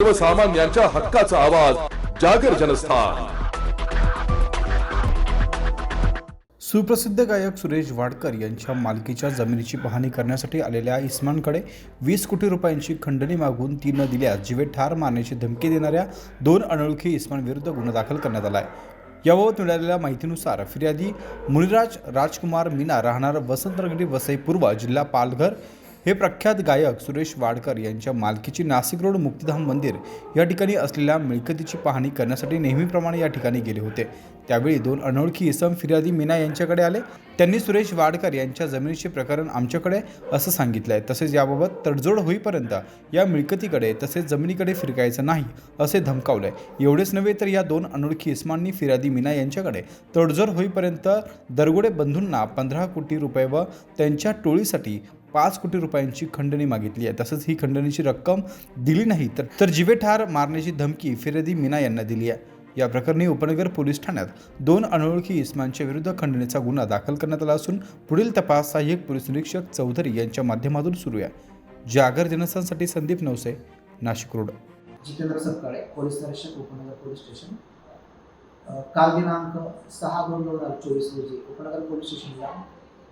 सर्वसामान्यांच्या हक्काचा आवाज जागर जनस्थान. सुप्रसिद्ध गायक सुरेश वाडकर यांच्या मालकीच्या जमिनीची पाहणी करण्यासाठी आलेल्या इस्मानकडे वीस कोटी रुपयांची खंडणी मागून ती न दिल्यास जीवे ठार मारण्याची धमकी देणाऱ्या दोन अनोळखी इस्मानविरुद्ध गुन्हा दाखल करण्यात आला आहे याबाबत मिळालेल्या माहितीनुसार फिर्यादी मुनिराज राजकुमार मीना राहणार वसंतनगरी वसई पूर्व जिल्हा पालघर हे प्रख्यात गायक सुरेश वाडकर यांच्या मालकीची नाशिक रोड मुक्तिधाम मंदिर या ठिकाणी असलेल्या मिळकतीची पाहणी करण्यासाठी नेहमीप्रमाणे या ठिकाणी गेले होते. त्यावेळी दोन अनोळखी इसम फिर्यादी मीना यांच्याकडे आले. त्यांनी सुरेश वाडकर यांच्या जमिनीचे प्रकरण आमच्याकडे असं सांगितलं आहे तसेच याबाबत तडजोड होईपर्यंत या मिळकतीकडे तसेच जमिनीकडे फिरकायचं नाही असे धमकावलंय. एवढेच नव्हे तर या दोन अनोळखी इस्मांनी फिर्यादी मीना यांच्याकडे तडजोड होईपर्यंत दरगोडे बंधूंना पंधरा कोटी रुपये व त्यांच्या टोळीसाठी पाच कोटी रुपयांची खंडणी मागितली आहे. तसंच ही खंडणीची रक्कम दिली नाही तर तर जिवेठार मारण्याची धमकी फिरदी मीना यांना दिली आहे. या प्रकरणी उपनगर पोलीस ठाण्यात दोन अनोळखी इस्मांच्या विरुद्ध खंडणीचा गुन्हा दाखल करण्यात आला असून पुढील तपास सहाय्यक पोलीस निरीक्षक चौधरी यांच्या माध्यमातून सुरू आहे. जागर जनसांसाठी संदीप नवसे नाशिक रोड. जितेंद्र सत्काळे पोलीस निरीक्षक उपनगर पोलीस स्टेशन. काल दिनांक सहा दोन दोन हजार चोवीस रोजी उपनगर पोलीस स्टेशनला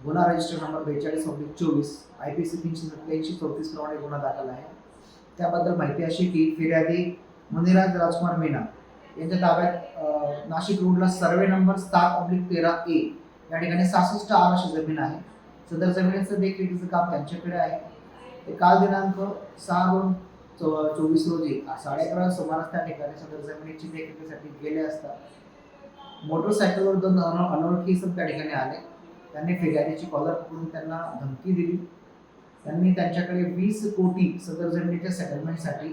गुन्हा रजिस्टर नंबर बेचाळीस ऑब्लिक चोवीस आय पी सी तीनशे सत्याऐंशी चौतीस प्रमाणे गुन्हा दाखल आहे. त्याबद्दल माहिती अशी की फिर्यादी मुनिराज राजकुमार मीना यांच्या ताब्यात नाशिक रोडला सर्वे नंबर सात ऑब्लिक तेरा ए या ठिकाणी सहासष्ट आर अशी जमीन आहे. सदर जमिनीचं देखरेखीचं काम त्यांच्याकडे आहे. ते काल दिनांक सहा दोन चो- चोवीस रोजी साडे अकरा सुमारास त्या ठिकाणी सदर जमिनीची देखरेखीसाठी गेले असता. मोटरसायकलवर दोन अनोळखी सब त्या ठिकाणी आले. त्यांनी फिर्यादीची कॉलर पकडून त्यांना धमकी दिली. त्यांनी त्यांच्याकडे वीस कोटी सदर जमिनीच्या सेटलमेंटसाठी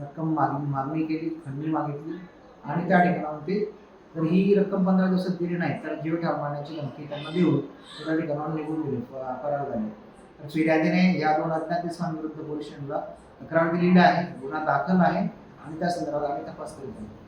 रक्कम मागणी मागणी केली खंडणी मागितली. आणि त्या ठिकाणावर ते तर ही रक्कम पंधरा दिवसात दिली नाही तर जीव ठार मारण्याची धमकी त्यांना देऊन त्या ठिकाणावर निघून गेले फरार झाले. तर फिर्यादीने या दोन अज्ञात इसमांविरुद्ध पोलिसांना तक्रार दिलेली आहे गुन्हा दाखल आहे आणि त्या संदर्भात आम्ही तपास करीत आहोत.